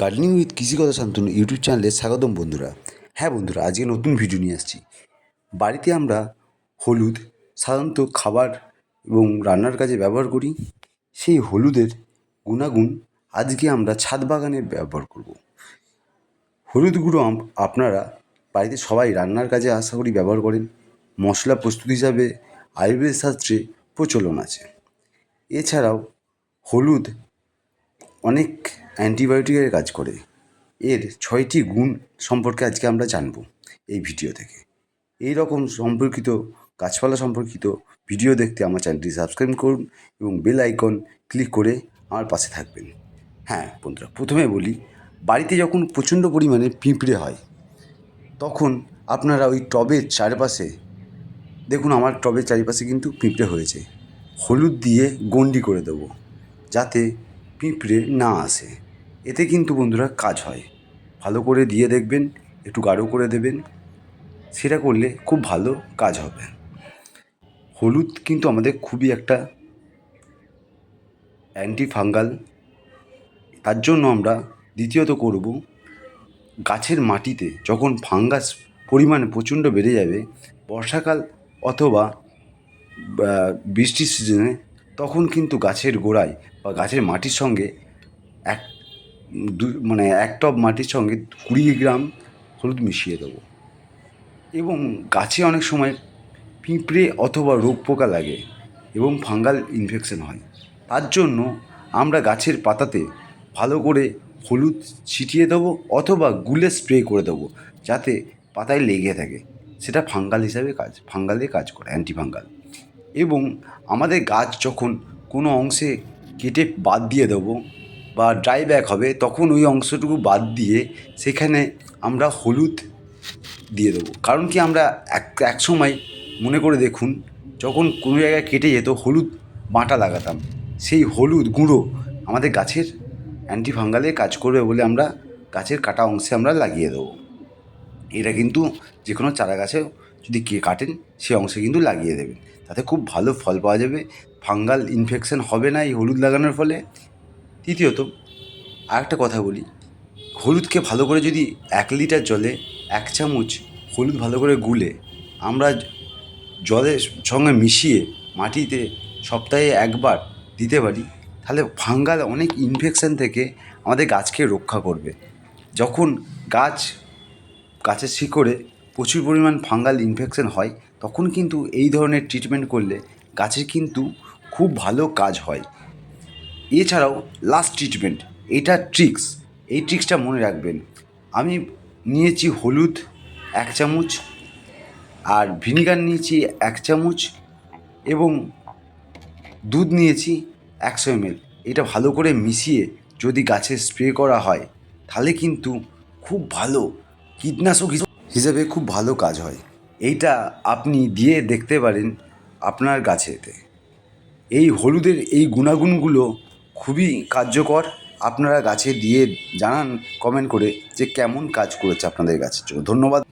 Gardening with Krishikatha Shantanu YouTube চ্যানেলে স্বাগতম বন্ধুরা। হ্যাঁ বন্ধুরা, আজকে নতুন ভিডিও নিয়ে আসছি। বাড়িতে আমরা হলুদ, সাধারণত খাবার এবং রান্নার কাজে ব্যবহার করি। সেই হলুদের গুণাগুণ আজকে আমরা ছাদ বাগানে ব্যবহার করব। হলুদ গুঁড়ো আপনারা বাড়িতে সবাই রান্নার কাজে আশা করি ব্যবহার করেন। মশলা প্রস্তুত হিসাবে আয়ুর্বেদ শাস্ত্রে প্রচলন আছে। এছাড়াও হলুদ অনেক অ্যান্টিবায়োটিকের কাজ করে। এর ছয়টি গুণ সম্পর্কে আজকে আমরা জানব এই ভিডিও থেকে। এই রকম সম্পর্কিত, গাছপালা সম্পর্কিত ভিডিও দেখতে আমার চ্যানেলটি সাবস্ক্রাইব করুন এবং বেল আইকন ক্লিক করে আমার পাশে থাকবেন। হ্যাঁ বন্ধুরা, প্রথমে বলি, বাড়িতে যখন প্রচণ্ড পরিমাণে পিঁপড়ে হয়, তখন আপনারা ওই টবের চারপাশে, দেখুন আমার টবের চারিপাশে কিন্তু পিঁপড়ে হয়েছে। হলুদ দিয়ে গন্ডি করে দেবো, যাতে পিঁপড়ে না আসে। এতে কিন্তু বন্ধুরা কাজ হয়। ভালো করে দিয়ে দেখবেন, একটু গাঢ় করে দেবেন। সেটা করলে খুব ভালো কাজ হবে। হলুদ কিন্তু আমাদের খুবই একটা অ্যান্টি ফাঙ্গাল তার জন্য আমরা দ্বিতীয়ত করব, গাছের মাটিতে যখন ফাঙ্গাস পরিমাণ প্রচণ্ড বেড়ে যাবে, বর্ষাকাল অথবা বৃষ্টির সিজনে তখন কিন্তু গাছের গোড়ায় বা গাছের মাটির সঙ্গে এক দু মানে এক টব মাটির সঙ্গে কুড়ি গ্রাম হলুদ মিশিয়ে দেবো। এবং গাছে অনেক সময় পিঁপড়ে অথবা রোগ পোকা লাগে এবং ফাঙ্গাল ইনফেকশন হয়। তার জন্য আমরা গাছের পাতাতে ভালো করে হলুদ ছিটিয়ে দেবো অথবা গুলে স্প্রে করে দেবো যাতে পাতায় লেগে থাকে। সেটা ফাঙ্গাল হিসাবে কাজ, ফাঙ্গালে কাজ করে অ্যান্টি ফাঙ্গাল এবং আমাদের গাছ যখন কোনো অংশে কেটে বাদ দিয়ে দেবো বা ড্রাই ব্যাক হবে, তখন ওই অংশটুকু বাদ দিয়ে সেখানে আমরা হলুদ দিয়ে দেবো। কারণ কি আমরা এক এক সময় মনে করে দেখুন, যখন কোনো জায়গায় কেটে যেত, হলুদ বাঁটা লাগাতাম। সেই হলুদ গুঁড়ো আমাদের গাছের অ্যান্টি ফাঙ্গালে কাজ করবে বলে আমরা গাছের কাটা অংশে আমরা লাগিয়ে দেবো। এটা কিন্তু যে কোনো চারা গাছে যদি কে কাটেন, সে অংশে কিন্তু লাগিয়ে দেবেন। তাতে খুব ভালো ফল পাওয়া যাবে। ফাঙ্গাল ইনফেকশন হবে না এই হলুদ লাগানোর ফলে। তৃতীয়ত, আরেকটা কথা বলি। হলুদকে ভালো করে যদি এক লিটার জলে, এক চামচ হলুদ ভালো করে গুলে, আমরা জলের সঙ্গে মিশিয়ে মাটিতে সপ্তাহে একবার দিতে পারি, তাহলে ফাঙ্গাল অনেক ইনফেকশান থেকে আমাদের গাছকে রক্ষা করবে। যখন গাছ গাছের শিকড়ে প্রচুর পরিমাণ ফাঙ্গাল ইনফেকশান হয়, তখন কিন্তু এই ধরনের ট্রিটমেন্ট করলে গাছের কিন্তু খুব ভালো কাজ হয়। এছাড়াও লাস্ট ট্রিটমেন্ট এটা ট্রিক্স এই ট্রিক্সটা মনে রাখবেন। আমি নিয়েছি হলুদ এক চামচ, আর ভিনিগার নিয়েছি এক চামচ, এবং দুধ নিয়েছি একশো এমএল এটা ভালো করে মিশিয়ে যদি গাছে স্প্রে করা হয়, তাহলে কিন্তু খুব ভালো কীটনাশক হিস- হিসেবে খুব ভালো কাজ হয়। এইটা আপনি দিয়ে দেখতে পারেন আপনার গাছেতে। এই হলুদের এই গুণাগুণগুলো খুবই কার্যকর। আপনারা গাছে দিয়ে জানান কমেন্ট করে যে কেমন কাজ করেছে আপনাদের গাছের জন্য। ধন্যবাদ।